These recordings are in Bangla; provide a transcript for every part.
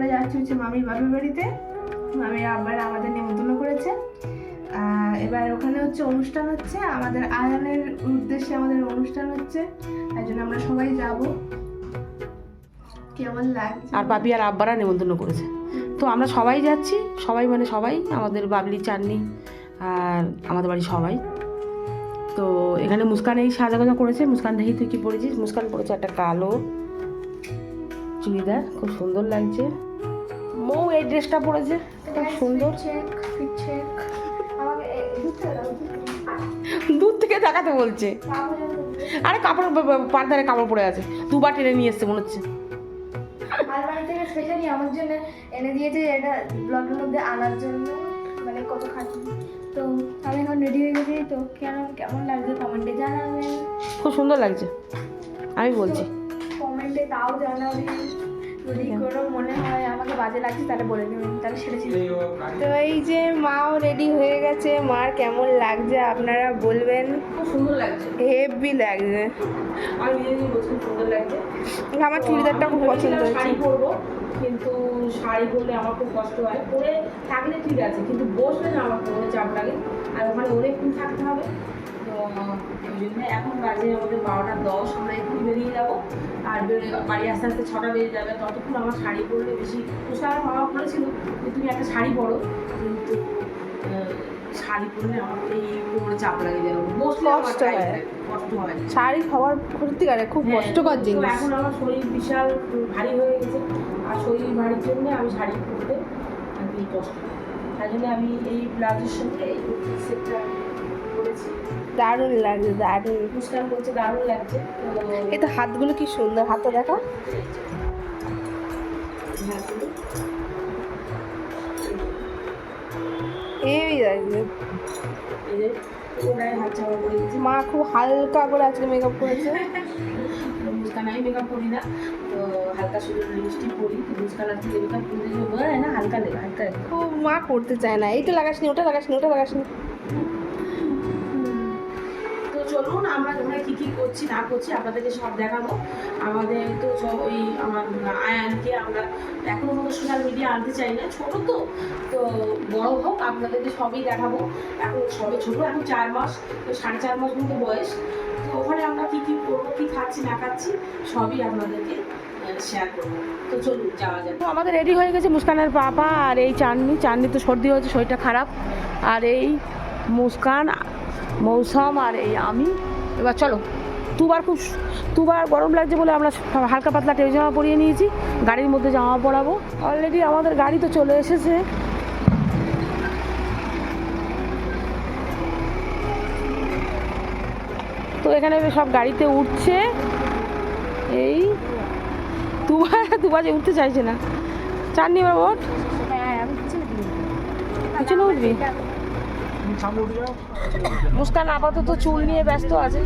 আমরা যাচ্ছি হচ্ছে মামির বাপের বাড়িতে। মামির আব্বার আমাদের নেমন্তন্ন করেছে। এবার ওখানে হচ্ছে অনুষ্ঠান হচ্ছে। আমাদের আয়ানের উদ্দেশ্যে আমাদের অনুষ্ঠান হচ্ছে। তাই জন্য আমরা সবাই যাব। কেমন লাগছে? আর বাপি আর আব্বারা নেমন্তন্ন করেছে। তো আমরা সবাই যাচ্ছি। সবাই মানে সবাই, আমাদের বাবলি, চাননি আর আমাদের বাড়ি সবাই। তো এখানে মুস্কান এই সাজাগোজা করেছে। মুস্কান দেখি তুই কি পরেছিস? মুস্কান পরেছে একটা কালো চুড়িদার। খুব সুন্দর লাগছে। মৌ এই ড্রেসটা পরেছে। খুব সুন্দর। দূর থেকে দেখাতে বলছে। আরে কাপড় ব- কাপড় পরে আছে। দুবার টেনে নিয়ে এসছে মনে হচ্ছে। আলমারি থেকে স্পেশালি আমার জন্য এনে দিয়েছে এটা ব্লগের মধ্যে আনার জন্য মানে কত খাটি। তো আমি এখন রেডি হয়ে গেছি তো কেন কেমন লাগছে কমেন্টে জানাবেন। খুব সুন্দর লাগছে। আমি বলছি। কমেন্টে তাও জানাবেন। যদি কোনো মনে হয় আমাকে বাজে লাগছে তাহলে বলে দেবেন তাহলে সেটা ছিল তো এই যে মাও রেডি হয়ে গেছে মার কেমন লাগছে আপনারা বলবেন? খুব সুন্দর লাগছে। হেভি লাগছে। আমার চুড়িদারটা খুব পছন্দ হয়েছে। শাড়ি পরবো কিন্তু শাড়ি পরলে আমার খুব কষ্ট হয়। পরে থাকলে ঠিক আছে কিন্তু বসলে না আমার পরে চাপ লাগে। আর ওখানে অনেকক্ষণ থাকতে হবে। ওই জন্য এখন বাজে আমাদের বারোটা দশ আমরা একটু বেরিয়ে যাব। আর বেরিয়ে বাড়ি আস্তে আস্তে ছটা বেরিয়ে যাবে। ততক্ষণ আমার শাড়ি পরলে বেশি তুষার বাবা বলেছিল যে তুমি একটা শাড়ি পরো। কিন্তু শাড়ি পরলে আমার এই কোমরে চাপ লাগে যেন। বসলে কষ্ট হয়। কষ্ট হয়। শাড়ি খাওয়ার সত্যিকারে খুব হ্যাঁ, কষ্টকর জিনিস। এখন আমার শরীর বিশাল ভারী হয়ে গেছে। আর শরীর ভারীর জন্য আমি শাড়ি পরতে কি কষ্ট তাই জন্য আমি এই প্লাজোর সঙ্গে এই সেটটা দারুণ লাগছে দারুণ। মুস্কান বলছে দারুণ লাগছে। এই তো হাতগুলো কি সুন্দর হাতটা দেখো। এই লাগছে হাত মা খুব হালকা করে আজকে মেকআপ করেছে। মেকআপ করি না। তো হালকা শুধু লিপস্টিক পরি মুস্কান আর মেকআপ করতে যে না হালকা হালকা মা করতে চায় না। এইটা লাগাসনি ওটা লাগাসনি ওটা লাগাসনি। চলুন, আমরা ওখানে কী কী করছি, না করছি, আপনাদেরকে সব দেখাবো। আমাদের তো ওই আমার, আয়ানকে আমরা এখনও মতো সোশ্যাল মিডিয়া আনতে চাই না। ছোটো তো তো বড় হোক, আপনাদেরকে সবই দেখাবো। এখন সবে ছোটো, এখন চার মাস, তো সাড়ে চার মাস মতো বয়স। তো ওখানে আমরা কী কী করব, কী খাচ্ছি, না খাচ্ছি, সবই আপনাদেরকে তো তো আমাদের রেডি হয়ে গেছে মুস্কানের পাপা, আর এই চাননি চাননি তো সর্দি হয়েছে, শরীরটা খারাপ। আর এই মুস্কান মৌসম আর এই আমি। এবার চলো দুবার খুব দুবার গরম লাগছে বলে আমরা হালকা পাতলা টেবিল জামা পরিয়ে নিয়েছি গাড়ির মধ্যে জামা পরাবো। অলরেডি আমাদের গাড়ি তো চলে এসেছে। তো এখানে সব গাড়িতে উঠছে। এই দুবার যে উঠতে চাইছে না। চাননি ওঠ পিছনে উঠবি? মুস্কান আপাতত চুল নিয়ে ব্যস্ত আছে।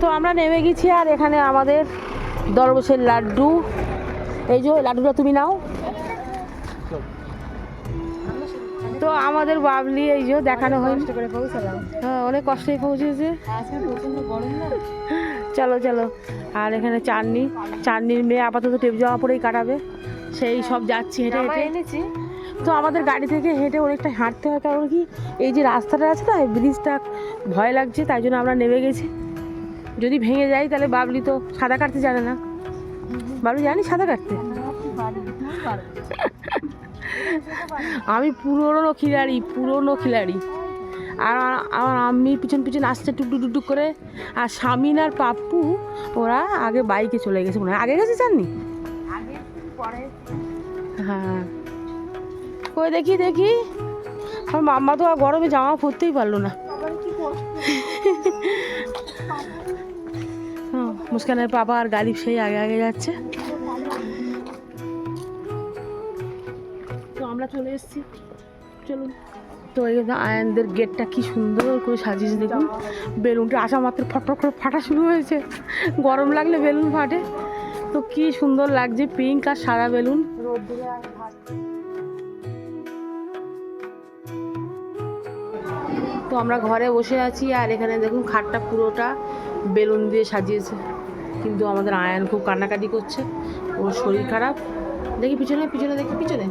তো আমরা নেমে গেছি আর এখানে আমাদের দরবসের লাড্ডু। এই যে লাড্ডুটা তুমি নাও। তো আমাদের বাবলি এই যে দেখানো হয় হ্যাঁ অনেক কষ্টই পৌঁছেছে। চলো চলো। আর এখানে চাননি। চাননির মেয়ে আপাতত টেপ জামা পরেই কাটাবে। সেই সব যাচ্ছি হেঁটে হেঁটে। এনেছি। তো আমাদের গাড়ি থেকে হেঁটে অনেকটা হাঁটতে হয় কারণ কি এই যে রাস্তাটা আছে না এই ব্রিজটা ভয় লাগছে তাই জন্য আমরা নেমে গেছি। যদি ভেঙে যায় তাহলে বাবলি তো সাঁতার কাটতে জানে না। বাবলি জানি সাঁতার কাটতে? আমি পুরনো খিলাড়ি পুরনো খিলাড়ি। আর আমার আমি পিছন পিছন আসছে টুকটুক টুকটুক করে। আর স্বামীন আর পাপ্পু, ওরা আগে বাইকে চলে গেছে মনে হয়। আগে গেছে জাননি হ্যাঁ। কই দেখি দেখি। আমার মাম্মা তো আর গরমে জামা পরতেই পারল না। মুস্কানের পাপা আর গালিব সেই আগে আগে যাচ্ছে। তো আমরা চলে এসেছি। চলুন। তো এই আয়নদের গেটটা কি সুন্দর করে সাজিয়েছে দেখুন। বেলুনটা আসা মাত্র ফটফট করে ফাটা শুরু হয়েছে। গরম লাগলে বেলুন ফাটে। তো কি সুন্দর লাগছে, পিঙ্ক আর সাদা বেলুন। তো আমরা ঘরে বসে আছি আর এখানে দেখুন খাটটা পুরোটা বেলুন দিয়ে সাজিয়েছে। কিন্তু আমাদের আয়ন খুব কান্নাকাটি করছে। ওর শরীর খারাপ। দেখি পিছনে পিছনে দেখি, পিছনে।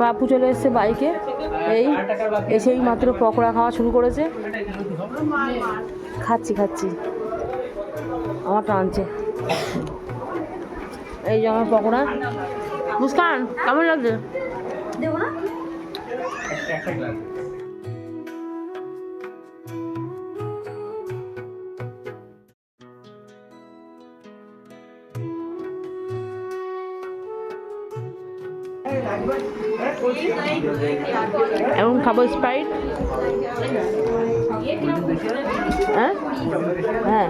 পাপু চলে এসেছে বাইকে। এই, এসেই মাত্র পকোড়া খাওয়া শুরু করেছে। খাচ্ছি খাচ্ছি। আমার টানছে এই যে আমার পকোড়া। মুস্কান কেমন লাগছে? দেবো না? এখন খাব স্প্রাইট। হ্যাঁ? হ্যাঁ।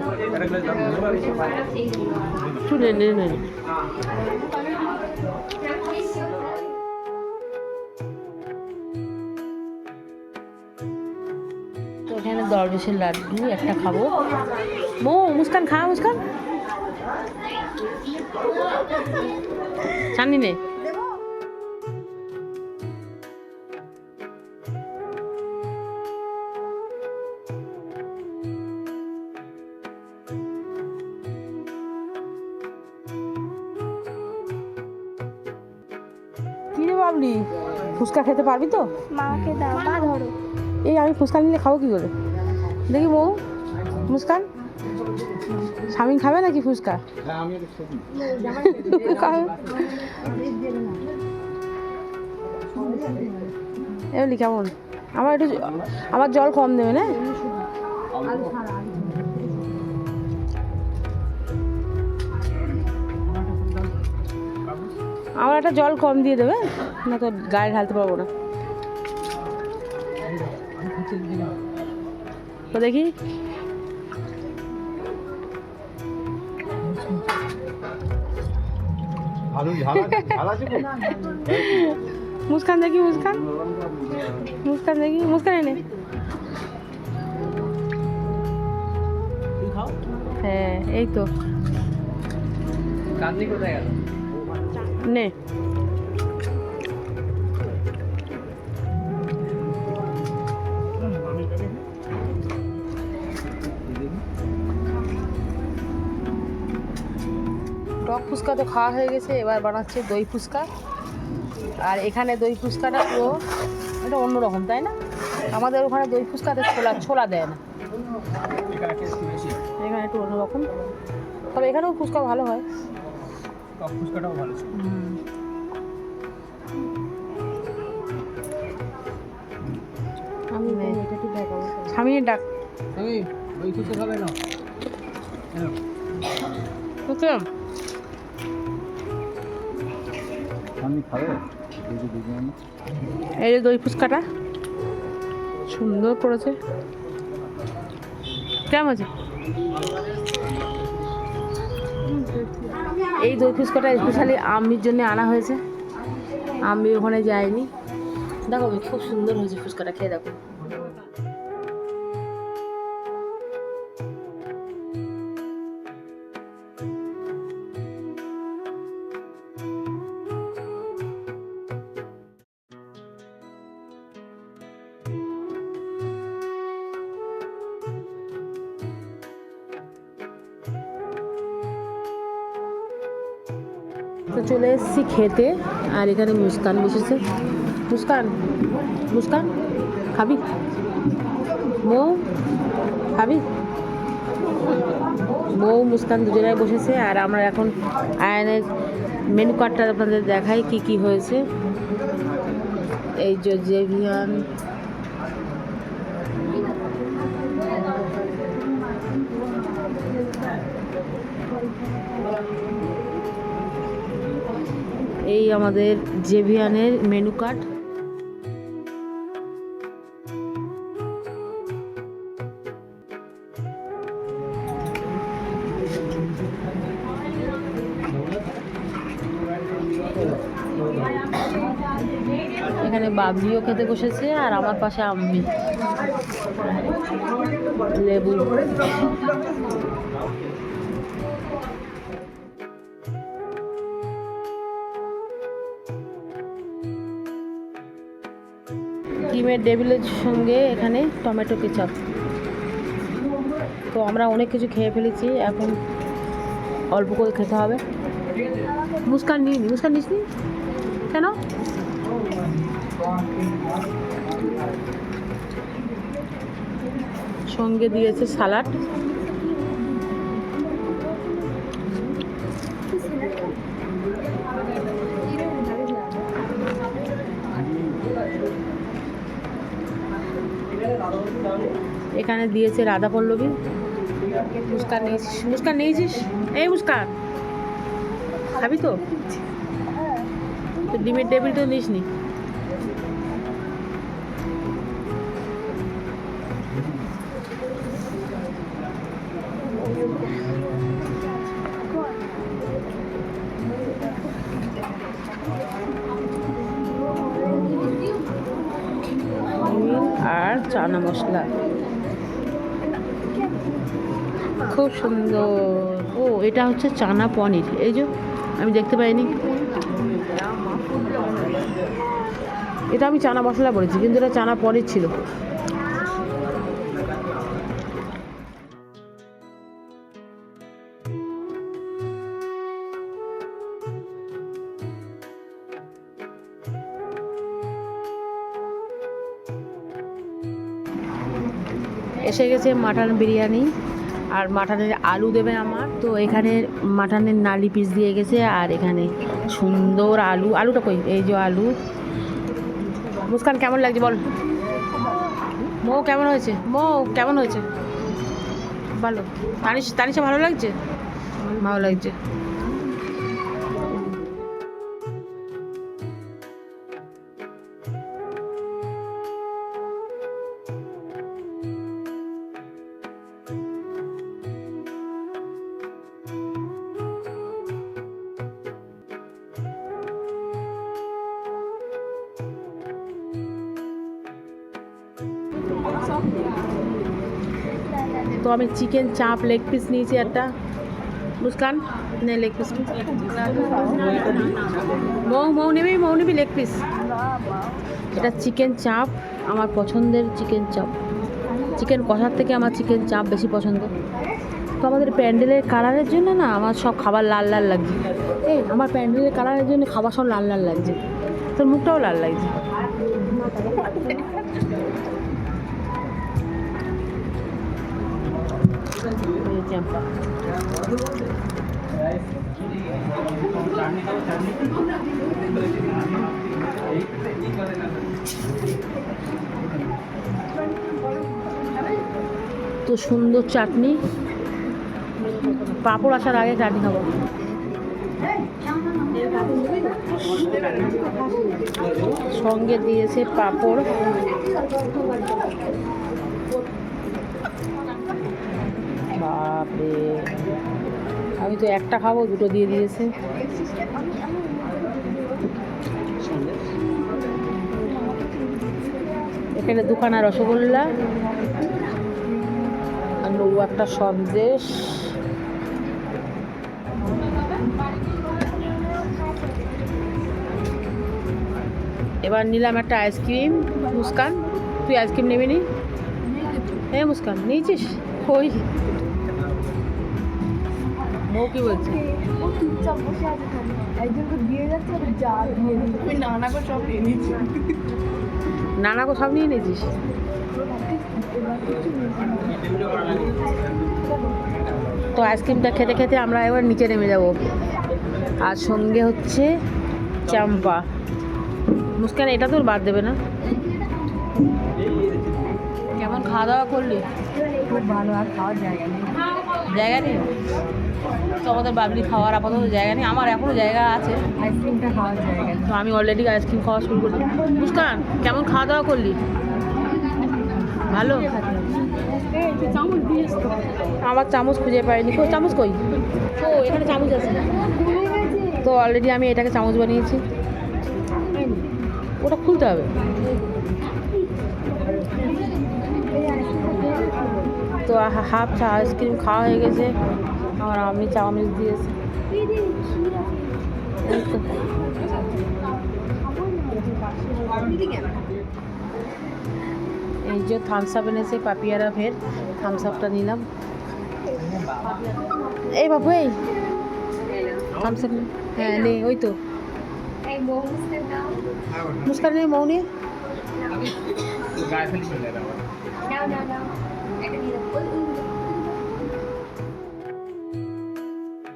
শুনে নে। দরবেশের লাড্ডু একটা খাব। মো মুস্কান খা মুস্কান। চাননি নে। বাবলি? ফুচকা খেতে পারবি তো? মাকে দাও পা ধরো। এই আমি ফুচকা নিলে খাব কি করে? দেখি বউ, মুস্কান? স্বামী খাবে নাকি ফুচকা। এমনি কেমন? আমার একটু আমার জল কম দেবে, না? আমার একটা জল কম দিয়ে দেবে, না তো গায়ে ঢালতে পারব না। তো দেখি? মুস্কান দেখি মুস্কান। মুস্কান দেখি মুস্কান এনে। হ্যাঁ এই তো। নে। ফুচকা তো খাওয়া হয়ে গেছে এবার বানাচ্ছে দই ফুচকা। আর এখানে দই ফুচকাটা পুরো এটা অন্যরকম তাই না? আমাদের ওখানে দই ফুচকাতে ছোলা ছোলা দেয় না। এখানে একটু অন্যরকম। তবে এখানেও ফুচকা ভালো হয়। ফুচকাটাও ভালো ছিল। আমি স্বামীর ডাক। তুমি এই যে দই ফুচকাটা। সুন্দর করেছে। কেমন আছে? এই দই ফুচকাটা স্পেশালি আম্মির জন্য আনা হয়েছে। আমি ওখানে যাইনি। দেখো, খুব সুন্দর হয়েছে ফুচকাটা, খেয়ে দেখো। খেতে, আর এখানে মুস্কান বসেছে। মুস্কান মুস্কান, খাবি? বউ খাবি? বউ, মুস্কান দুজনাই বসেছে, আর আমরা এখন আয়নের মেনু কার্ডটা আপনাদের দেখাই কি কি হয়েছে। এই যে জেভিয়ান আমাদের জেভিয়ানের মেনু কার্ড। এখানে বাবলিও খেতে বসেছে আর আমার পাশে আম্মি। লেবু। ডিমের টেবিলের সঙ্গে এখানে টমেটো কেচাপ। তো আমরা অনেক কিছু খেয়ে ফেলেছি, এখন অল্প করে খেতে হবে। মুস্কান নিই মুস্কান নিস নি? কেন? সঙ্গে দিয়েছে সালাড। এখানে দিয়েছে রাধা পল্লবী। মুস্কান নিয়েছিস। মুস্কান নিয়েছিস? এই মুস্কান। খাবি তো? তো ডিমের টেবিল তো নিস নি আর চানা মশলা। খুব সুন্দর। ও, এটা হচ্ছে চানা পনির। এই যে, আমি দেখতে পাইনি। এটা আমি চানা মশলা বলেছি, কিন্তু এটা চানা পনির ছিল। এসে গেছে মাটন বিরিয়ানি। আর মাটনের আলু দেবে আমার। তো এখানে মাটনের নালি পিস দিয়ে গেছে আর এখানে সুন্দর আলু। আলুটা কই? এই যে আলু। মুস্কান, কেমন লাগছে বল? মো, কেমন হয়েছে? মো, কেমন হয়েছে? ভালো। তানিশ, তানিশা ভালো লাগছে? ভালো লাগছে। তো আমি চিকেন চাপ লেগ পিস নিয়েছি একটা। মুসকান, নে লেগ পিস মৌ মৌ নিবি মৌ নিবি লেগ পিস এটা চিকেন চাপ, আমার পছন্দের চিকেন চাপ। চিকেন কষার থেকে আমার চিকেন চাপ বেশি পছন্দ। তো আমাদের প্যান্ডেলের কালারের জন্য না, আমার সব খাবার লাল লাল লাগছে। এই, আমার প্যান্ডেলের কালারের জন্য খাবার সব লাল লাল লাগছে। তোর মুখটাও লাল লাগছে। তো সুন্দর চাটনি। পাঁপড় আসার আগে চাটনি খাব। সঙ্গে দিয়েছে পাঁপড়। বাপরে। আমি তো একটা খাব, দুটো দিয়ে দিয়েছে। এখানে দুখানা রসগোল্লা আর নৌ একটা সন্দেশ। এবার নিলাম একটা আইসক্রিম। মুস্কান, তুই আইসক্রিম নিবি নি? হ্যাঁ মুস্কান, নিয়েছিস? ওই কি বলছে? ও চুপচাপ বসে আছে একজনকে দিয়ে যাচ্ছে আর যা দিয়ে দিচ্ছে। আমি নানা করে সব নিয়ে নিয়েছি নানা সব নিয়ে নিয়েছিস? তো আইসক্রিমটা খেতে খেতে আমরা এবার নিচে নেমে যাব। আর সঙ্গে হচ্ছে চাম্পা। মুস্কান এটা তোর বাদ দেবে না? কেমন খাওয়া দাওয়া করলি? খুব ভালো আর খাওয়া জায়গা নেই। জায়গা নেই? তো আমাদের বাবলি খাওয়ার আপাতত জায়গা নেই। আমার এখনও জায়গা আছে। আইসক্রিমটা খাওয়ার জায়গা তো আমি অলরেডি আইসক্রিম খাওয়া শুরু করলাম। মুস্কান কেমন খাওয়া দাওয়া করলি? ভালো? আমার চামচ খুঁজে পাইনি। কই চামচ কই? ও এখানে চামচ আছে। তো অলরেডি আমি এটাকে চামচ বানিয়েছি। ওটা খুলতে হবে। তো হাফ চা আইসক্রিম খাওয়া হয়ে গেছে আর আমি চাউমিন দিয়েছি। এই যে থামস আপ এনেছে পাপিয়ারা ফের। থামস আপটা নিলাম। এই বাবু এই। থামস আপ হ্যাঁ নে ওই তো। মুস্কান নেই মৌনি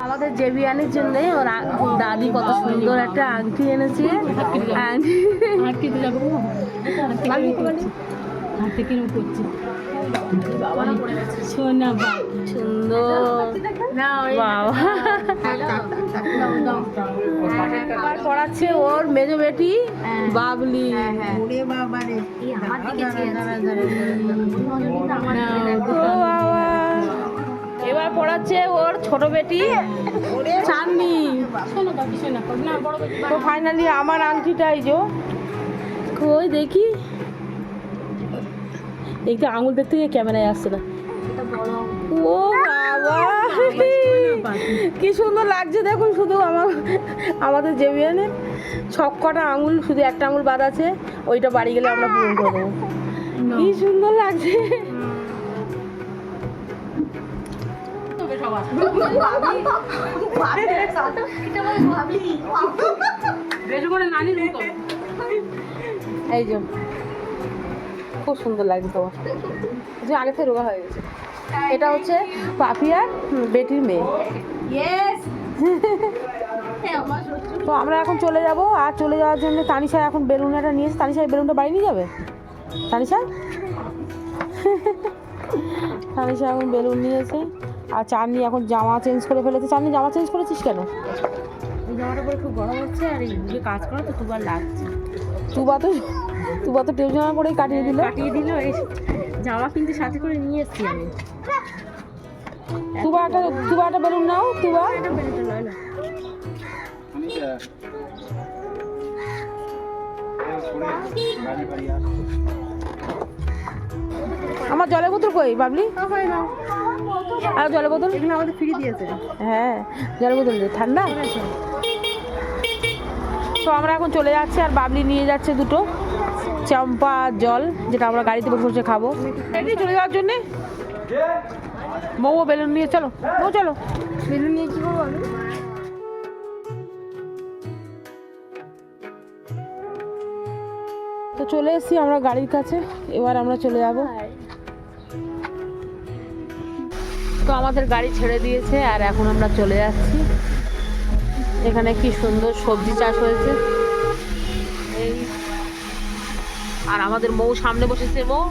আমাদের জেবিয়ানের জন্য ওর দাদি কত সুন্দর একটা আংটি এনেছে আংটি যাব হাতে কিরম করছে সোনা বা সুন্দর বাবা পড়াচ্ছে ওর মেজো বেটি বাবলি বাবা। এবার পড়াচ্ছে ওর ছোট বেটি চাঁদনি। তো ফাইনালি আমার আংটিটাই যে। কই দেখি। একটু আঙুল দেখতে গিয়ে ক্যামেরায় আসছে না। ও বাবা। কি সুন্দর লাগছে দেখুন শুধু আমার, আমাদের জেবিয়ানে সব কটা আঙুল, শুধু একটা আঙুল বাদ আছে, ওইটা বাড়ি গেলে আমরা পূরণ করে দেবো। কি সুন্দর লাগছে। এই যে খুব সুন্দর লাগছে তোমার। যে আগে থেকে রোগা হয়ে গেছে। এটা হচ্ছে পাপিয়ার বেটির মেয়ে। তো আমরা এখন চলে যাব আর চলে যাওয়ার জন্য তানিশা এখন বেলুনটা নিয়েছে তানিশা বেলুনটা বাড়ি নিয়ে যাবে তানিশা? তানিশা এখন বেলুন নিয়েছে আর চাঁদনি এখন জামা চেঞ্জ করে ফেলেছে চাঁদনি জামা চেঞ্জ করেছিস কেন এই জামাটা পরে খুব গরম হচ্ছে আর এই যে কাজ করা তো খুব আর লাগছে তুবা তো তুবা তো টিউশন করেই কাটিয়ে দিল কাটিয়ে দিল এই জামা কিন্তু সাথে করে নিয়ে এসছি আমি তুবা একটা তুবা একটা বেলুন নাও তুবা এটা বেরোতে নয় না বাড়ি আমার জলের বোতল কই বাবলি? আর জলের বোতল? এগুলো আমাদের ফ্রি দিয়েছে। হ্যাঁ জলের বোতল ঠান্ডা? তো আমরা এখন চলে যাচ্ছি আর বাবলি নিয়ে যাচ্ছে দুটো চম্পা জল যেটা আমরা গাড়িতে বসে বসে খাব। চলে যাওয়ার জন্যে? মৌ বেলুন নিয়ে চলো। মৌ চলো। বেলুন নিয়ে কি করব তো চলে এসেছি আমরা গাড়ির কাছে। এবার আমরা চলে যাব। তো আমাদের গাড়ি ছেড়ে দিয়েছে আর এখন আমরা চলে যাচ্ছি। এখানে কি সুন্দর সবজি চাষ হয়েছে। এই। আর আমাদের মৌ সামনে বসেছে, মৌ।